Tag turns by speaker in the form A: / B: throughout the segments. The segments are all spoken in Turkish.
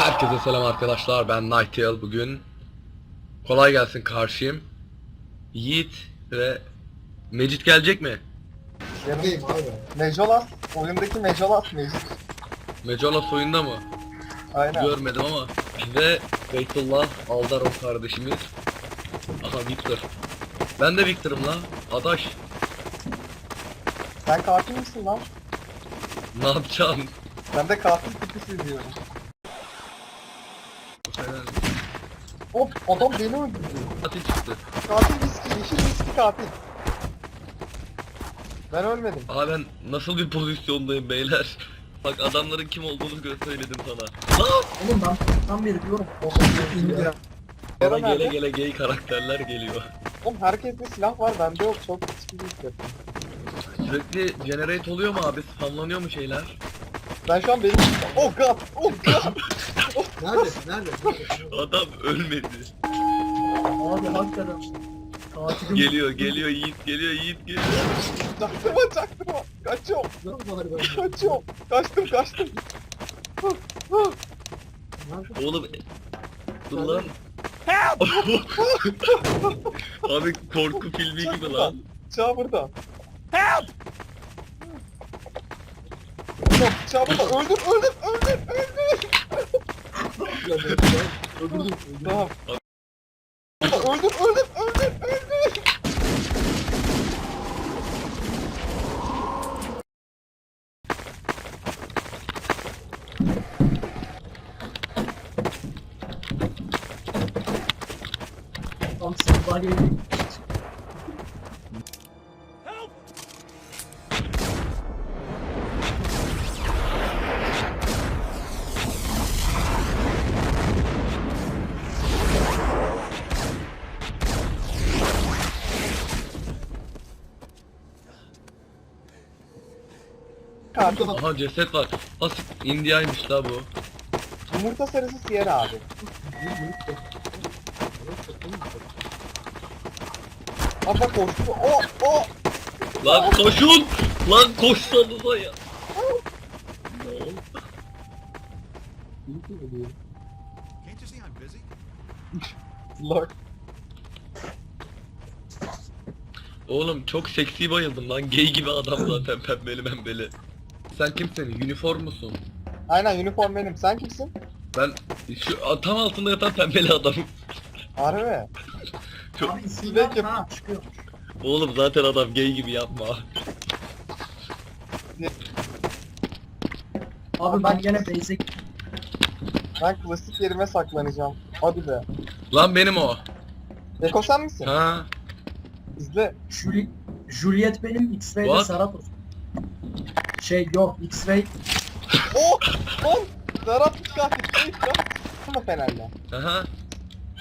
A: Herkese selam arkadaşlar ben Nightail bugün Kolay gelsin karşıyım Yiğit ve Mecit gelecek mi?
B: Yanındayım abi. Mejolas, oyundaki Mejolas Mecit.
A: Mecolas oyunda mı?
B: Aynen.
A: Görmedim ama Ve Beytullah Aldaron kardeşimiz Aha Victor Ben de Victor'ım lan Adaş
B: Sen katil misin lan?
A: Ne yapacaksın?
B: Ben de katil tipisi diyorum. Hop adam beni öldürdü.
A: Katil çıktı
B: Katil viski, yeşil viski katil. Ben ölmedim.
A: Aa ben nasıl bir pozisyondayım beyler Bak adamların kim olduğunu gö- söyledim sana Lan!
C: Oğlum ben tam beri diyorum.
A: Bana gele
B: nerede?
A: gele gay karakterler geliyor
B: Oğlum herkeste silah var bende yok. Çok sıkıntı hissettim.
A: Sürekli generate oluyor mu abi? Spamlanıyor mu şeyler?
B: Ben şu an benim... Oh god! Oh god!
D: Nerede? Nerede?
A: Adam ölmedi.
C: Abi hakikaten. Katilim.
A: Geliyor, geliyor Yiğit, geliyor Yiğit, geliyor.
B: Çaktırma çaktırma! Kaçıyorum!
D: Nerede var ben?
B: Kaçıyorum! Kaçtım kaçtım!
D: Nerede?
A: Oğlum, dur lan. abi korku filmi gibi lan.
B: Bıçağı burada. Help! Bıçağı burada. Öldür öldür öldür öldür.
D: Öldürdüm.
B: Tamam. Öldür öldür öldür öldür.
C: Tam
B: Katil.
A: Aha ceset var. Asıl India'ymış la bu.
B: Yumurta sarısı Sierra abi. Abla koştu. O o.
A: Lan koşun! Lan koşsanıza ya.
E: Can't you see I'm busy?
B: Lord.
A: Oğlum çok seksi bayıldım lan. Gay gibi adam zaten pembeli pembeli. Sen kimsin? Üniform musun?
B: Aynen uniform benim. Sen kimsin?
A: Ben şu tam altında yatan pembeli adamım.
B: Harbi.
A: Çok...
C: Abi isim
B: Sinek
C: ver
B: yap-
C: ha çıkıyor.
A: Oğlum zaten adam gay gibi yapma.
C: Abi ben gene basic
B: Ben klasik yerime saklanacağım. Hadi be.
A: Lan benim o.
B: Eko sen misin?
A: Ha?
B: İzle.
C: Juli Juliet benim X-Ray'de
A: What?
C: Serhat olsun. Şey yok X-Ray
B: Oh! Oh! Serhat katil. Ama Fener'le.
A: Aha.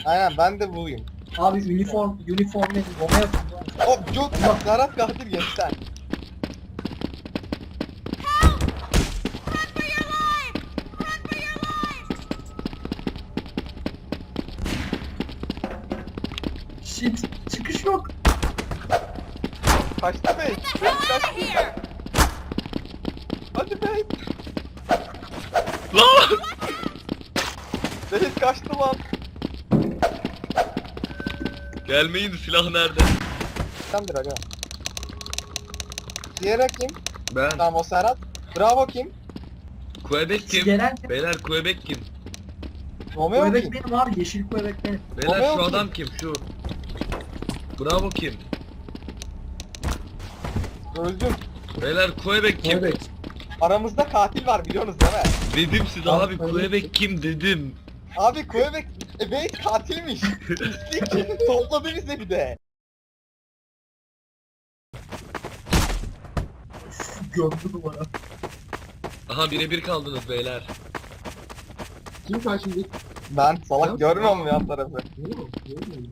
B: Aynen ben de buyum.
C: abi uniform uniform benim Romeo
B: Oh çok Serhat katil gençler.
C: Shit çıkış yok.
B: Kaçtı bey. Bey kaçtı. Hadi bey.
A: Lan!
B: Bey kaçtı lan.
A: Gelmeyin silah nerede?
B: Sendir aga. Diğer kim?
A: Ben.
B: Tamam o Serhat. Bravo kim?
A: Quebec kim?
C: Gelen
A: Beyler Quebec kim?
B: Romeo
C: Quebec
B: kim?
C: benim abi yeşil Quebec benim.
A: Beyler
B: Romeo
A: şu
B: kim?
A: adam kim? Şu. Bravo kim?
B: Öldüm.
A: Beyler Quebec kim?
B: Aramızda katil var biliyorsunuz değil mi?
A: Dedim size
C: Abi,
A: abi Quebec kim dedim.
B: Abi Quebec e, Bey katilmiş. Pislik topladı bize bir de.
C: Gömdü duvara.
A: Aha birebir kaldınız beyler.
D: Kim karşımda?
B: Ben salak görmüyor mu yan tarafı?
D: Görmüyorum.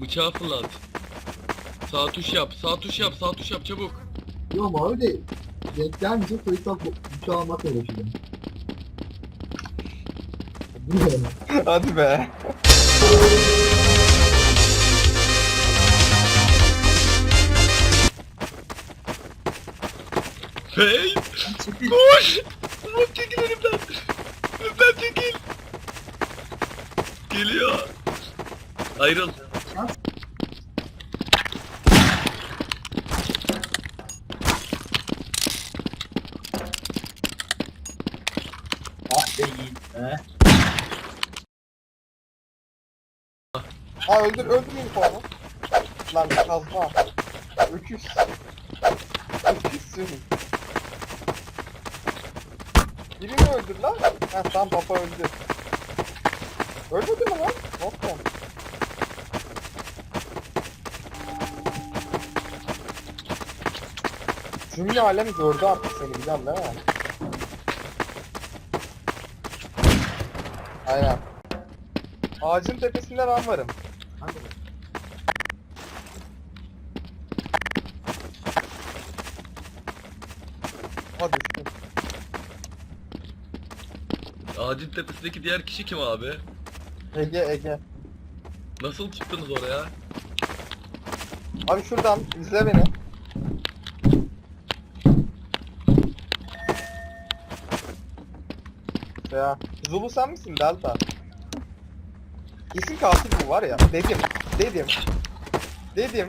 A: Bıçağı fırlat. Sağ tuş yap, sağ tuş yap, sağ tuş yap çabuk.
D: Yok abi de denk gelmeyecek sayısal bıçağı almakla uğraşıyorum. Bu ne?
B: Hadi be.
A: Hey! Koş! Umut çekil önümden! Önümden çekil! Geliyor! Ayrıl!
B: Ha öldür öldür uniformu. Lan kazma. Öküz. Öküzsün. Birini öldür lan. Ha tamam papa öldü. Ölmedi mi lan? Nokta. Cümle alem gördü artık seni biliyorsun değil mi? Aynen. Ağacın tepesinde ben varım. Hadi üstüne.
A: Ağacın tepesindeki diğer kişi kim abi?
B: Ege Ege.
A: Nasıl çıktınız oraya?
B: Abi şuradan izle beni. Ya Zulu sen misin Delta? Kesin katil bu var ya. Dedim. Dedim. Dedim.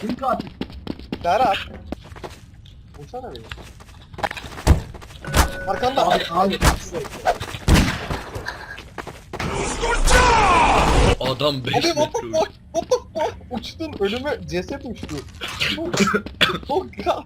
C: Kim katil?
B: Serhat. Vursana beni. Arkanda.
C: Abi abi.
A: Adam 5
B: Abi what the
A: metre.
B: fuck? What the fuck? Uçtun önüme ceset uçtu. oh god.